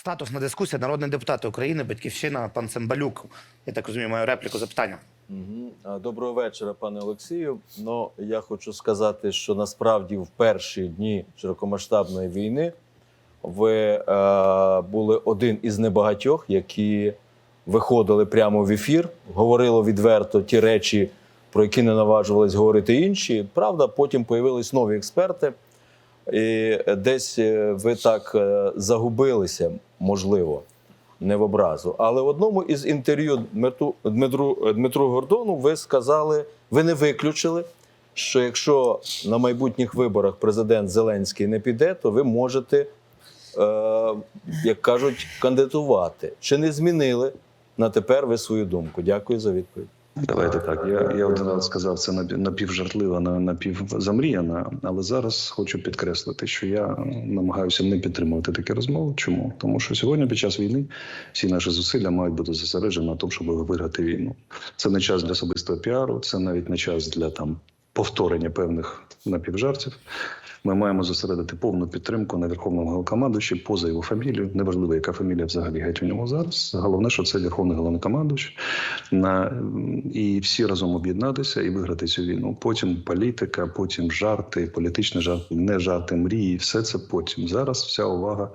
Статусна дискусія. Народний депутат України, батьківщина, пан Цимбалюк. Я так розумію, маю репліку запитання. Доброго вечора, пане Олексію. Ну я хочу сказати, що насправді в перші дні широкомасштабної війни ви е, були один із небагатьох, які виходили прямо в ефір, говорили відверто ті речі, про які не наважувались говорити інші. Правда, потім появились нові експерти, і десь е, ви так е, загубилися, можливо не в образу. Але в одному із інтерв'ю Дмитру, Дмитру, Дмитру Гордону ви сказали, ви не виключили, що якщо на майбутніх виборах президент Зеленський не піде, то ви можете, е, як кажуть, кандидатувати. Чи не змінили на тепер ви свою думку? Дякую за відповідь. Давайте так. Я, я один раз сказав це напі- напівжартливо, напівзамріяно, але зараз хочу підкреслити, що я намагаюся не підтримувати такі розмови. Чому? Тому що сьогодні, під час війни, всі наші зусилля мають бути зосереджені на тому, щоб виграти війну. Це не час для особистого піару, це навіть не час для там повторення певних напівжартів. Ми маємо зосередити повну підтримку на верховному головнокомандуючі поза його фамілією. Неважливо, яка фамілія взагалі геть у нього зараз. Головне, що це верховний головнокомандуючий. На і всі разом об'єднатися і виграти цю війну. Потім політика, потім жарти, політичні жарти, не жарти, мрії. Все це потім. Зараз вся увага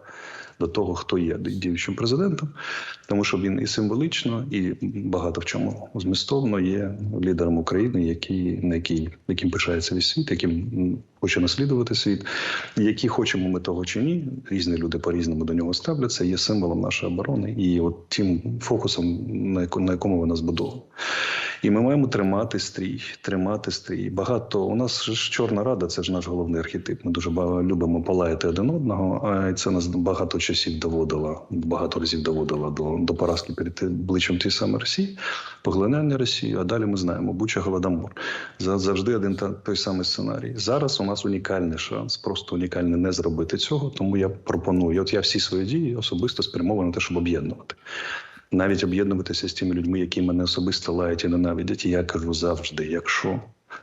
до того, хто є діючим президентом, тому що він і символічно, і багато в чому змістовно є лідером України, який на який яким пишається весь світ, яким хоче наслідувати світ. Які хочемо ми того чи ні, різні люди по-різному до нього ставляться. Є символом нашої оборони і от тим фокусом, на якому вона збудована. І ми маємо тримати стрій, тримати стрій. Багато у нас ж Чорна Рада, це ж наш головний архетип. Ми дуже любимо палаяти один одного. А це нас багато часів доводило, багато разів доводило до, до поразки перед обличчям тієї самої Росії, поглинання Росії. А далі ми знаємо Буча Голодомор. За- Завжди один та той самий сценарій. Зараз у нас унікальний шанс, просто унікальний не зробити цього. Тому я пропоную. От я всі свої дії особисто спрямований на те, щоб об'єднувати навіть об'єднуватися з тими людьми, які мене особисто лають і ненавидять. І я кажу завжди: якщо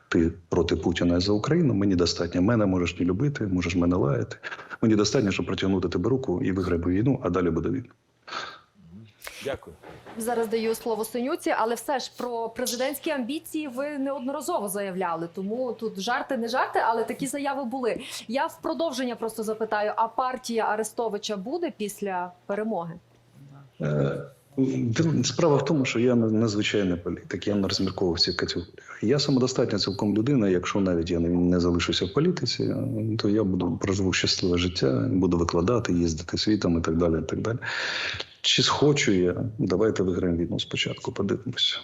ти проти Путіна за Україну, мені достатньо. Мене можеш не любити, можеш мене лаяти. Мені достатньо, щоб протягнути тебе руку і виграти війну, а далі буде війна. Дякую. Зараз даю слово Синюці, але все ж про президентські амбіції ви неодноразово заявляли. Тому тут жарти не жарти, але такі заяви були. Я в продовження просто запитаю: а партія Арестовича буде після перемоги? Е, Справа в тому, що я незвичайний політик, я не розмірковував ці категоріях. Я самодостатня цілком людина. Якщо навіть я не, залишуся в політиці, то я буду проживу щасливе життя, буду викладати, їздити світом і так далі. І так далі. Чи схочу я? Давайте виграємо війну спочатку, подивимося.